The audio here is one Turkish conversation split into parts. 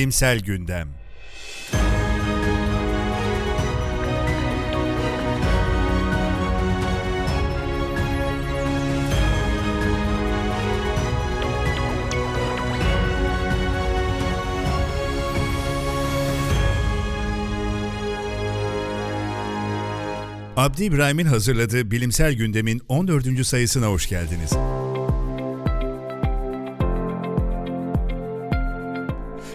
Bilimsel Gündem Abdi İbrahim'in hazırladığı Bilimsel Gündem'in 14. sayısına hoş geldiniz.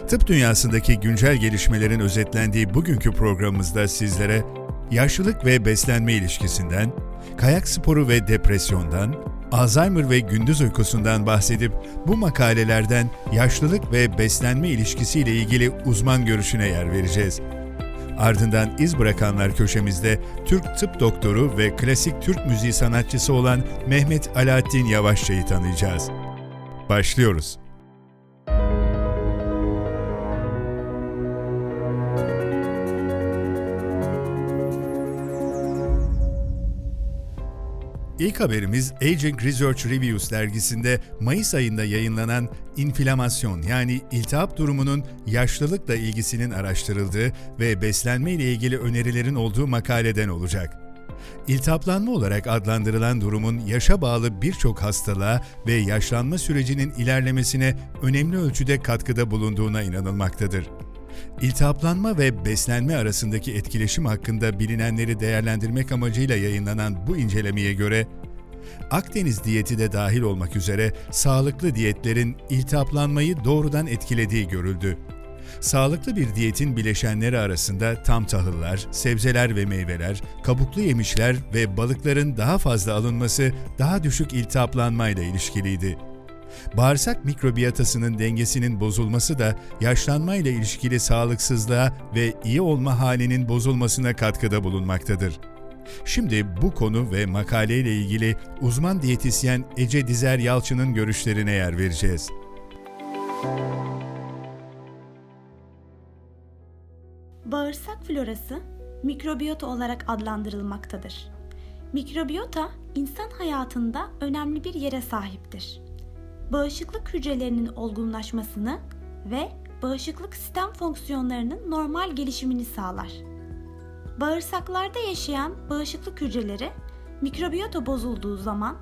Tıp dünyasındaki güncel gelişmelerin özetlendiği bugünkü programımızda sizlere yaşlılık ve beslenme ilişkisinden, kayak sporu ve depresyondan, Alzheimer ve gündüz uykusundan bahsedip bu makalelerden yaşlılık ve beslenme ilişkisiyle ilgili uzman görüşüne yer vereceğiz. Ardından iz bırakanlar köşemizde Türk tıp doktoru ve klasik Türk müziği sanatçısı olan Mehmet Alaaddin Yavaşça'yı tanıyacağız. Başlıyoruz. İlk haberimiz Aging Research Reviews dergisinde Mayıs ayında yayınlanan inflamasyon yani iltihap durumunun yaşlılıkla ilgisinin araştırıldığı ve beslenme ile ilgili önerilerin olduğu makaleden olacak. İltihaplanma olarak adlandırılan durumun yaşa bağlı birçok hastalığa ve yaşlanma sürecinin ilerlemesine önemli ölçüde katkıda bulunduğuna inanılmaktadır. İltihaplanma ve beslenme arasındaki etkileşim hakkında bilinenleri değerlendirmek amacıyla yayınlanan bu incelemeye göre, Akdeniz diyeti de dahil olmak üzere sağlıklı diyetlerin iltihaplanmayı doğrudan etkilediği görüldü. Sağlıklı bir diyetin bileşenleri arasında tam tahıllar, sebzeler ve meyveler, kabuklu yemişler ve balıkların daha fazla alınması daha düşük iltihaplanmayla ilişkiliydi. Bağırsak mikrobiyatasının dengesinin bozulması da yaşlanmayla ilişkili sağlıksızlığa ve iyi olma halinin bozulmasına katkıda bulunmaktadır. Şimdi bu konu ve makaleyle ilgili uzman diyetisyen Ece Dizer Yalçın'ın görüşlerine yer vereceğiz. Bağırsak florası mikrobiyota olarak adlandırılmaktadır. Mikrobiyota insan hayatında önemli bir yere sahiptir bağışıklık hücrelerinin olgunlaşmasını ve bağışıklık sistem fonksiyonlarının normal gelişimini sağlar. Bağırsaklarda yaşayan bağışıklık hücreleri mikrobiyota bozulduğu zaman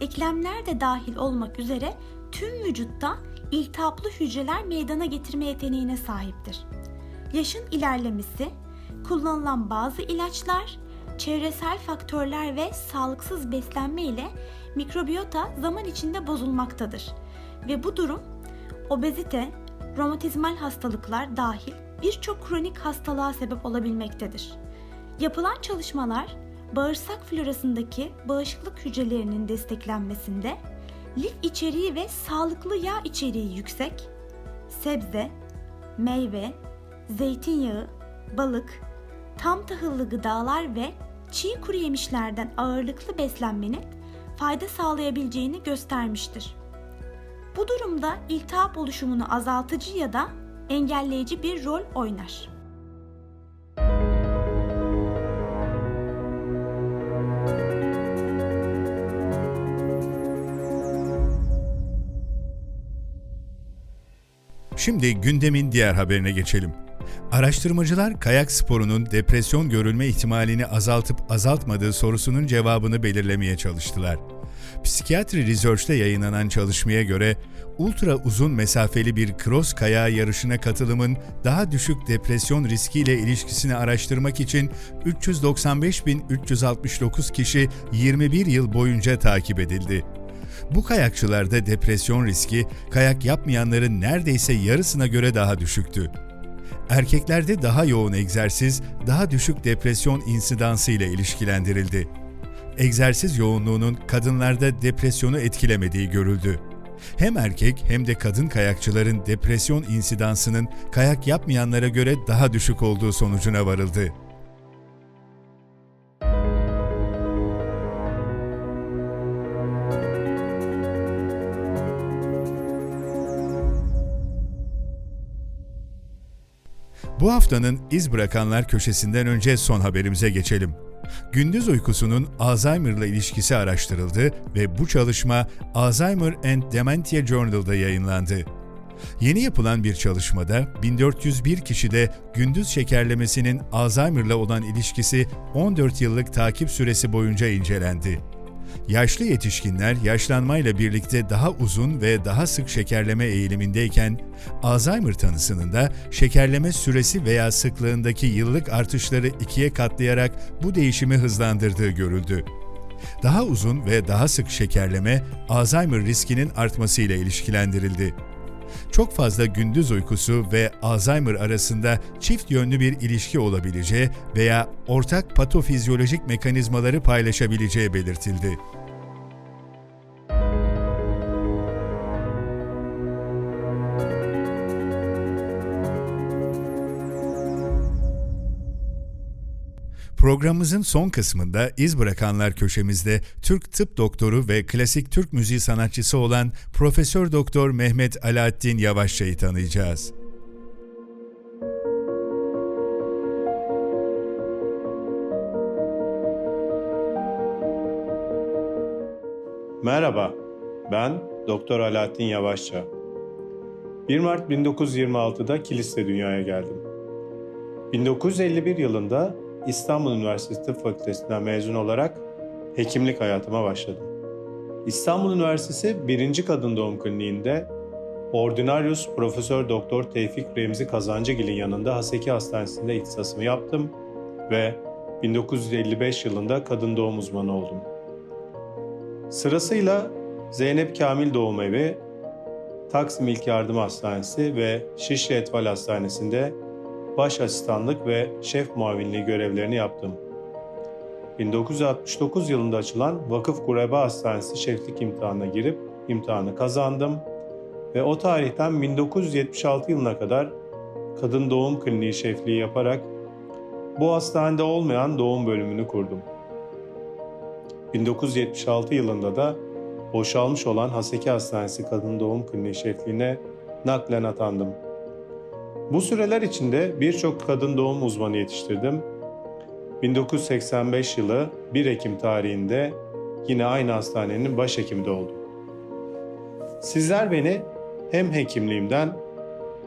eklemler de dahil olmak üzere tüm vücutta iltihaplı hücreler meydana getirme yeteneğine sahiptir. Yaşın ilerlemesi, kullanılan bazı ilaçlar, çevresel faktörler ve sağlıksız beslenme ile mikrobiyota zaman içinde bozulmaktadır. Ve bu durum obezite, romatizmal hastalıklar dahil birçok kronik hastalığa sebep olabilmektedir. Yapılan çalışmalar bağırsak florasındaki bağışıklık hücrelerinin desteklenmesinde lif içeriği ve sağlıklı yağ içeriği yüksek, sebze, meyve, zeytinyağı, balık, tam tahıllı gıdalar ve çiğ kuru yemişlerden ağırlıklı beslenmenin fayda sağlayabileceğini göstermiştir. Bu durumda iltihap oluşumunu azaltıcı ya da engelleyici bir rol oynar. Şimdi gündemin diğer haberine geçelim. Araştırmacılar kayak sporunun depresyon görülme ihtimalini azaltıp azaltmadığı sorusunun cevabını belirlemeye çalıştılar. Psikiyatri Research'te yayınlanan çalışmaya göre ultra uzun mesafeli bir cross kayağı yarışına katılımın daha düşük depresyon riskiyle ilişkisini araştırmak için 395.369 kişi 21 yıl boyunca takip edildi. Bu kayakçılarda depresyon riski kayak yapmayanların neredeyse yarısına göre daha düşüktü. Erkeklerde daha yoğun egzersiz, daha düşük depresyon insidansı ile ilişkilendirildi. Egzersiz yoğunluğunun kadınlarda depresyonu etkilemediği görüldü. Hem erkek hem de kadın kayakçıların depresyon insidansının kayak yapmayanlara göre daha düşük olduğu sonucuna varıldı. Bu haftanın iz bırakanlar köşesinden önce son haberimize geçelim. Gündüz uykusunun Alzheimer'la ilişkisi araştırıldı ve bu çalışma Alzheimer and Dementia Journal'da yayınlandı. Yeni yapılan bir çalışmada 1401 kişide gündüz şekerlemesinin Alzheimer'la olan ilişkisi 14 yıllık takip süresi boyunca incelendi. Yaşlı yetişkinler yaşlanmayla birlikte daha uzun ve daha sık şekerleme eğilimindeyken, Alzheimer tanısının da şekerleme süresi veya sıklığındaki yıllık artışları ikiye katlayarak bu değişimi hızlandırdığı görüldü. Daha uzun ve daha sık şekerleme, Alzheimer riskinin artmasıyla ilişkilendirildi. Çok fazla gündüz uykusu ve Alzheimer arasında çift yönlü bir ilişki olabileceği veya ortak patofizyolojik mekanizmaları paylaşabileceği belirtildi. Programımızın son kısmında iz bırakanlar köşemizde Türk tıp doktoru ve klasik Türk müziği sanatçısı olan Profesör Doktor Mehmet Alaaddin Yavaşça'yı tanıyacağız. Merhaba, ben Doktor Alaaddin Yavaşça. 1 Mart 1926'da Kilis'te dünyaya geldim. 1951 yılında İstanbul Üniversitesi Tıp Fakültesinden mezun olarak hekimlik hayatıma başladım. İstanbul Üniversitesi 1. Kadın Doğum Kliniği'nde Ordinarius Profesör Doktor Tevfik Remzi Kazancıgil'in yanında Haseki Hastanesi'nde ihtisasımı yaptım ve 1955 yılında kadın doğum uzmanı oldum. Sırasıyla Zeynep Kamil Doğum Evi, Taksim İlk Yardım Hastanesi ve Şişli Etval Hastanesi'nde baş asistanlık ve şef muavinliği görevlerini yaptım. 1969 yılında açılan Vakıf Kureba Hastanesi şeflik imtihanına girip imtihanı kazandım ve o tarihten 1976 yılına kadar kadın doğum kliniği şefliği yaparak bu hastanede olmayan doğum bölümünü kurdum. 1976 yılında da boşalmış olan Haseki Hastanesi Kadın Doğum Kliniği şefliğine naklen atandım. Bu süreler içinde birçok kadın doğum uzmanı yetiştirdim. 1985 yılı 1 Ekim tarihinde yine aynı hastanenin başhekimi de oldum. Sizler beni hem hekimliğimden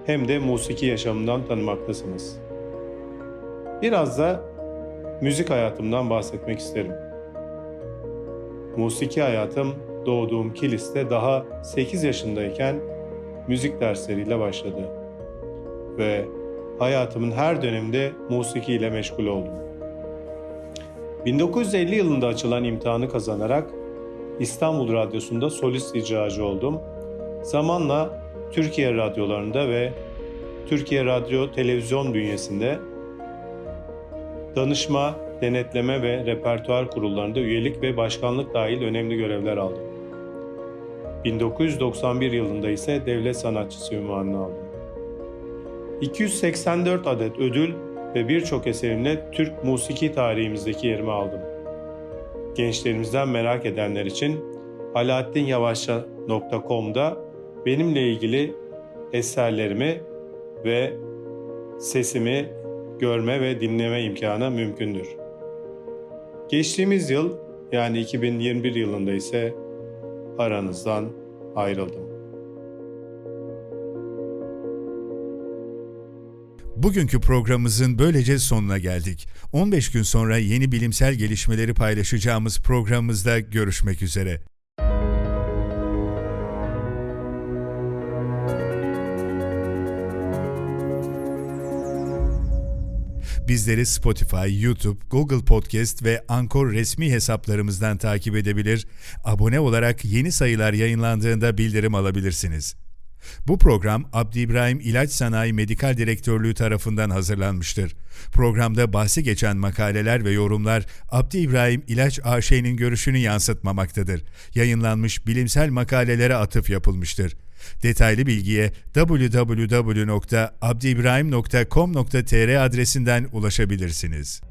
hem de musiki yaşamımdan tanımaktasınız. Biraz da müzik hayatımdan bahsetmek isterim. Musiki hayatım doğduğum Kilis'te daha 8 yaşındayken müzik dersleriyle başladı. Ve hayatımın her döneminde musiki ile meşgul oldum. 1950 yılında açılan imtihanı kazanarak İstanbul Radyosu'nda solist icracı oldum. Zamanla Türkiye radyolarında ve Türkiye Radyo Televizyon bünyesinde danışma, denetleme ve repertuar kurullarında üyelik ve başkanlık dahil önemli görevler aldım. 1991 yılında ise devlet sanatçısı ünvanını aldım. 284 adet ödül ve birçok eserimle Türk musiki tarihimizdeki yerimi aldım. Gençlerimizden merak edenler için alaaddin.yavaşça.com'da benimle ilgili eserlerimi ve sesimi görme ve dinleme imkanı mümkündür. Geçtiğimiz yıl yani 2021 yılında ise aranızdan ayrıldım. Bugünkü programımızın böylece sonuna geldik. 15 gün sonra yeni bilimsel gelişmeleri paylaşacağımız programımızda görüşmek üzere. Bizleri Spotify, YouTube, Google Podcast ve Anchor resmi hesaplarımızdan takip edebilir, abone olarak yeni sayılar yayınlandığında bildirim alabilirsiniz. Bu program Abdi İbrahim İlaç Sanayi Medikal Direktörlüğü tarafından hazırlanmıştır. Programda bahsi geçen makaleler ve yorumlar Abdi İbrahim İlaç AŞ'nin görüşünü yansıtmamaktadır. Yayınlanmış bilimsel makalelere atıf yapılmıştır. Detaylı bilgiye www.abdiibrahim.com.tr adresinden ulaşabilirsiniz.